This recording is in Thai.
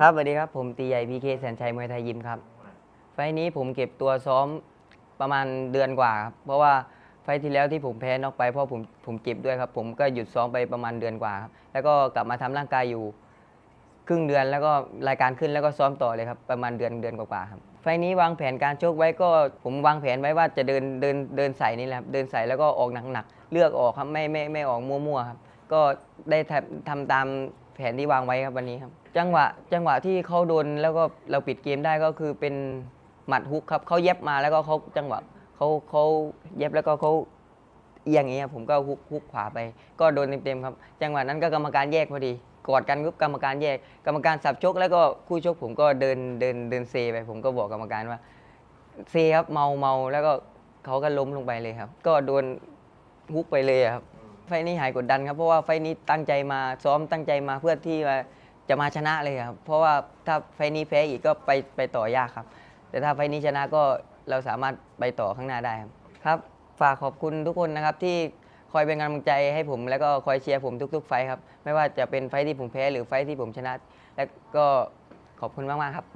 ครับสวัสดีครับผมตีใหญ่พีเคแสนชัยมวยไทยยิมครับ ไฟนี้ผมเก็บตัวซ้อมประมาณเดือนกว่าครับเพราะว่าไฟที่แล้วที่ผมแพ้นอกไปเพราะผมผมเจ็บด้วยครับ ผมก็หยุดซ้อมไปประมาณเดือนกว่าครับแล้วก็กลับมาทำร่างกายอยู่ ครึ่งเดือนแล้วก็รายการขึ้นแล้วก็ซ้อมต่อเลยครับประมาณเดือนเดือนกว่าๆครับไฟนี้วางแผนการชกไว้ก็ผมวางแผนไว้ว่าจะเดินเดินเดินใส่นี่แหละครับเดินใส่แล้วก็ออกหนักๆเลือกออกครับไม่ไม่ไม่ออกมั่วๆครับก็ได้ทำทำตาม แผนที่วางไว้ครับวันนี้ครับ จังหวะจังหวะที่เขาโดนแล้วก็เราปิดเกมได้ก็คือเป็นหมัดฮุกครับเขาเย็บมาแล้วก็เขาจังหวะเขาเขาเย็บแล้วก็เขาเอียงอย่างเงี้ยผมก็ฮุกฮุกขวาไป ก็โดนเต็มๆครับ จังหวะนั้นก็กรรมการแยกพอดีกอดกันปุ๊บกรรมการแยก กรรมการสับชกแล้วก็คู่ชกผมก็เดินเดินเดินเซไป ผมก็บอกกรรมการว่าเซครับเมาเมาแล้วก็เขาก็ล้มลงไปเลยครับ ก็โดนฮุกไปเลยครับ ไฟนี้หายกดดันครับเพราะว่าไฟนี้ตั้งใจมาซ้อมตั้งใจมาเพื่อที่จะมาชนะเลยครับ เพราะว่าถ้าไฟนี้แพ้อีกก็ไปไปต่อยากครับ แต่ถ้าไฟนี้ชนะก็เราสามารถไปต่อข้างหน้าได้ครับครับ ฝากขอบคุณทุกคนนะครับที่คอยเป็นกำลังใจให้ผม แล้วก็คอยเชียร์ผมทุก ๆ ไฟครับ ไม่ว่าจะเป็นไฟที่ผมแพ้หรือไฟที่ผมชนะ และก็ขอบคุณมากๆครับ